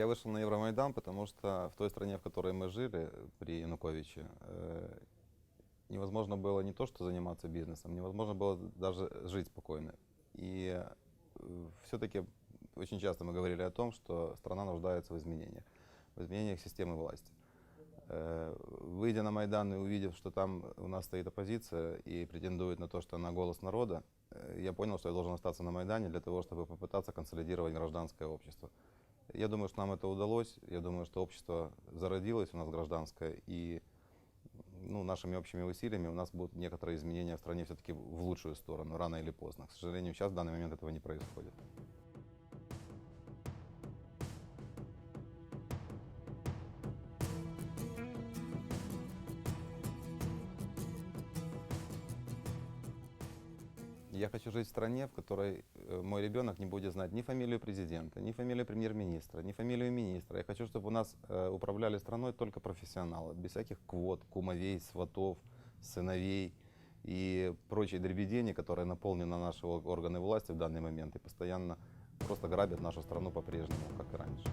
Я вышел на Евромайдан, потому что в той стране, в которой мы жили при Януковиче, э, невозможно было не то что заниматься бизнесом, невозможно было даже жить спокойно. И все-таки очень часто мы говорили о том, что страна нуждается в изменениях, в изменениях системы власти. Э, Выйдя на Майдан и увидев, что там у нас стоит оппозиция и претендует на то, что она голос народа, э, я понял, что я должен остаться на Майдане для того, чтобы попытаться консолидировать гражданское общество. Я думаю, что нам это удалось. Я думаю, что общество зародилось у нас гражданское, и ну, нашими общими усилиями у нас будут некоторые изменения в стране все-таки в лучшую сторону, рано или поздно. К сожалению, сейчас в данный момент этого не происходит. Я хочу жить в стране, в которой э, мой ребенок не будет знать ни фамилию президента, ни фамилию премьер-министра, ни фамилию министра. Я хочу, чтобы у нас э, управляли страной только профессионалы, без всяких квот, кумовей, сватов, сыновей и прочей дребедени, которая наполнена наши органы власти в данный момент и постоянно просто грабят нашу страну по-прежнему, как и раньше.